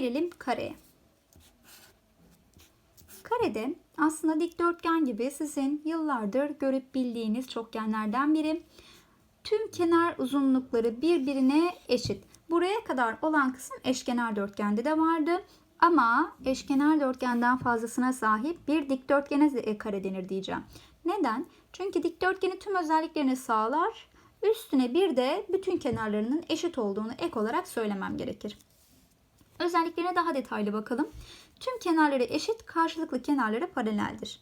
Gelelim kareye. Karede aslında dikdörtgen gibi sizin yıllardır görüp bildiğiniz çokgenlerden biri. Tüm kenar uzunlukları birbirine eşit. Buraya kadar olan kısım eşkenar dörtgende de vardı. Ama eşkenar dörtgenden fazlasına sahip bir dikdörtgene kare denir diyeceğim. Neden? Çünkü dikdörtgenin tüm özelliklerini sağlar. Üstüne bir de bütün kenarlarının eşit olduğunu ek olarak söylemem gerekir. Özelliklerine daha detaylı bakalım. Tüm kenarları eşit, karşılıklı kenarları paraleldir.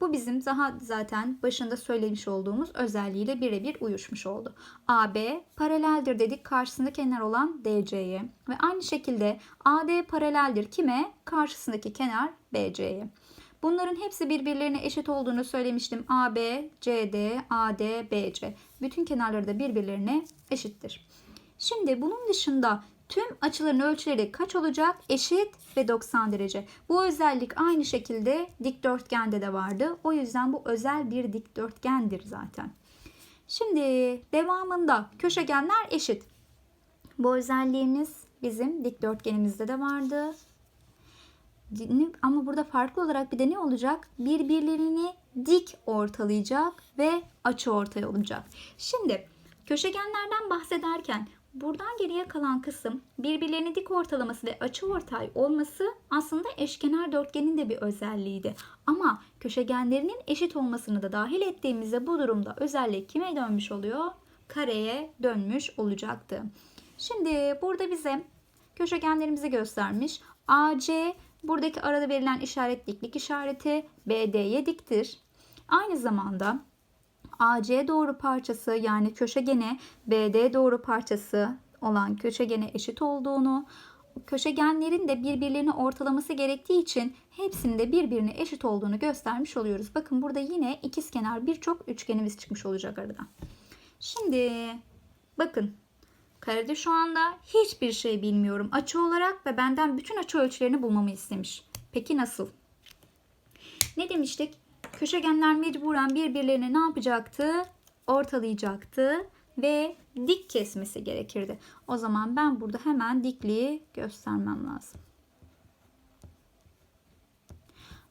Bu bizim daha zaten başında söylemiş olduğumuz özelliğiyle birebir uyuşmuş oldu. AB paraleldir dedik karşısında kenar olan DC'ye. Ve aynı şekilde AD paraleldir kime? Karşısındaki kenar BC'ye. Bunların hepsi birbirlerine eşit olduğunu söylemiştim. AB, CD, AD, BC. Bütün kenarları da birbirlerine eşittir. Şimdi bunun dışında tüm açıların ölçüleri kaç olacak? Eşit ve 90 derece. Bu özellik aynı şekilde dikdörtgende de vardı. O yüzden bu özel bir dikdörtgendir zaten. Şimdi devamında köşegenler eşit. Bu özelliğimiz bizim dikdörtgenimizde de vardı. Ama burada farklı olarak bir de ne olacak? Birbirlerini dik ortalayacak ve açı ortay olacak. Şimdi köşegenlerden bahsederken buradan geriye kalan kısım birbirlerini dik ortalaması ve açı ortay olması aslında eşkenar dörtgenin de bir özelliğiydi. Ama köşegenlerinin eşit olmasını da dahil ettiğimizde bu durumda özellik kime dönmüş oluyor? Kareye dönmüş olacaktı. Şimdi burada bize köşegenlerimizi göstermiş. AC Buradaki arada verilen işaret diklik işareti BD'ye diktir. Aynı zamanda AC doğru parçası yani köşegene BD doğru parçası olan köşegene eşit olduğunu, köşegenlerin de birbirlerini ortalaması gerektiği için hepsinde birbirine eşit olduğunu göstermiş oluyoruz. Bakın burada yine ikizkenar birçok üçgenimiz çıkmış olacak aradan. Şimdi bakın Karede şu anda hiçbir şey bilmiyorum açı olarak ve benden bütün açı ölçülerini bulmamı istemiş. Peki nasıl? Ne demiştik? Köşegenler mecburen birbirlerini ne yapacaktı? Ortalayacaktı ve dik kesmesi gerekirdi. O zaman ben burada hemen dikliği göstermem lazım.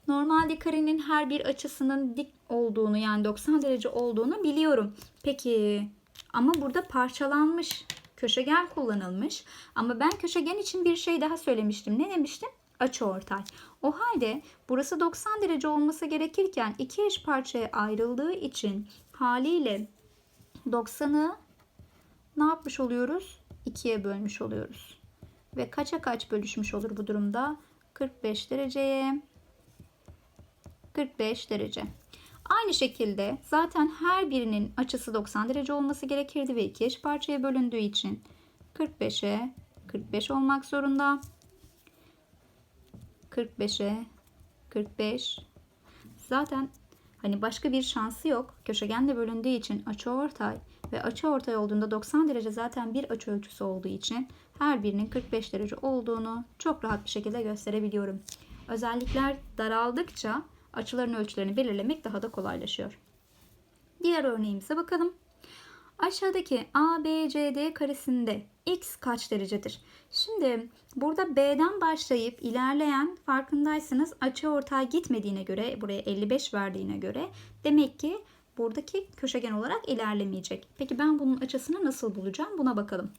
Normalde karenin her bir açısının dik olduğunu yani 90 derece olduğunu biliyorum. Peki ama burada parçalanmış köşegen kullanılmış. Ama ben köşegen için bir şey daha söylemiştim. Ne demiştim? Açı ortay. O halde burası 90 derece olması gerekirken iki eş parçaya ayrıldığı için haliyle 90'ı ne yapmış oluyoruz? 2'ye bölmüş oluyoruz. Ve kaça kaç bölüşmüş olur bu durumda? 45 dereceye 45 derece. Aynı şekilde zaten her birinin açısı 90 derece olması gerekirdi ve iki eş parçaya bölündüğü için 45'e 45 olmak zorunda. 45'e 45. Zaten hani başka bir şansı yok. Köşegenle bölündüğü için açı ortay ve açı ortay olduğunda 90 derece zaten bir açı ölçüsü olduğu için her birinin 45 derece olduğunu çok rahat bir şekilde gösterebiliyorum. Özellikler daraldıkça açıların ölçülerini belirlemek daha da kolaylaşıyor. Diğer örneğimize bakalım. Aşağıdaki ABCD karesinde x kaç derecedir? Şimdi burada B'den başlayıp ilerleyen farkındaysanız açı ortay gitmediğine göre buraya 55 verdiğine göre demek ki buradaki köşegen olarak ilerlemeyecek. Peki ben bunun açısını nasıl bulacağım? Buna bakalım.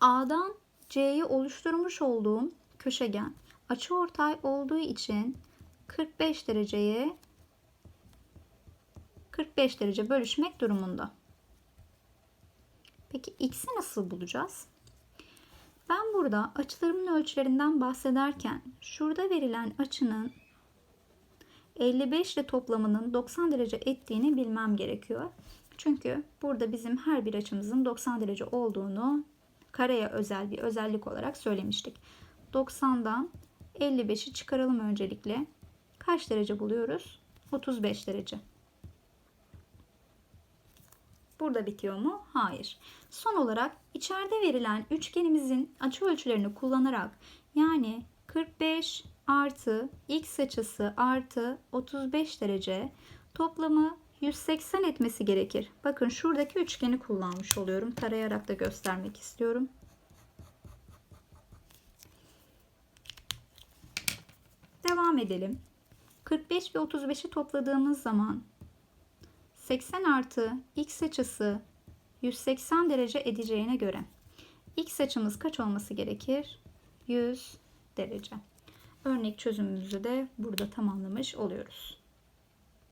A'dan C'yi oluşturmuş olduğum köşegen açı ortay olduğu için 45 dereceye 45 derece bölüşmek durumunda. Peki x'i nasıl bulacağız? Ben burada açılarımın ölçülerinden bahsederken şurada verilen açının 55 ile toplamının 90 derece ettiğini bilmem gerekiyor. Çünkü burada bizim her bir açımızın 90 derece olduğunu kareye özel bir özellik olarak söylemiştik. 90'dan 55'i çıkaralım öncelikle kaç derece buluyoruz? 35 derece. Burada bitiyor mu? Hayır. Son olarak içeride verilen üçgenimizin açı ölçülerini kullanarak yani 45 artı x açısı artı 35 derece toplamı 180 etmesi gerekir. Bakın şuradaki üçgeni kullanmış oluyorum. Tarayarak da göstermek istiyorum. Devam edelim. 45 ve 35'i topladığımız zaman 80 artı x açısı 180 derece edeceğine göre x açımız kaç olması gerekir? 100 derece. Örnek çözümümüzü de burada tamamlamış oluyoruz.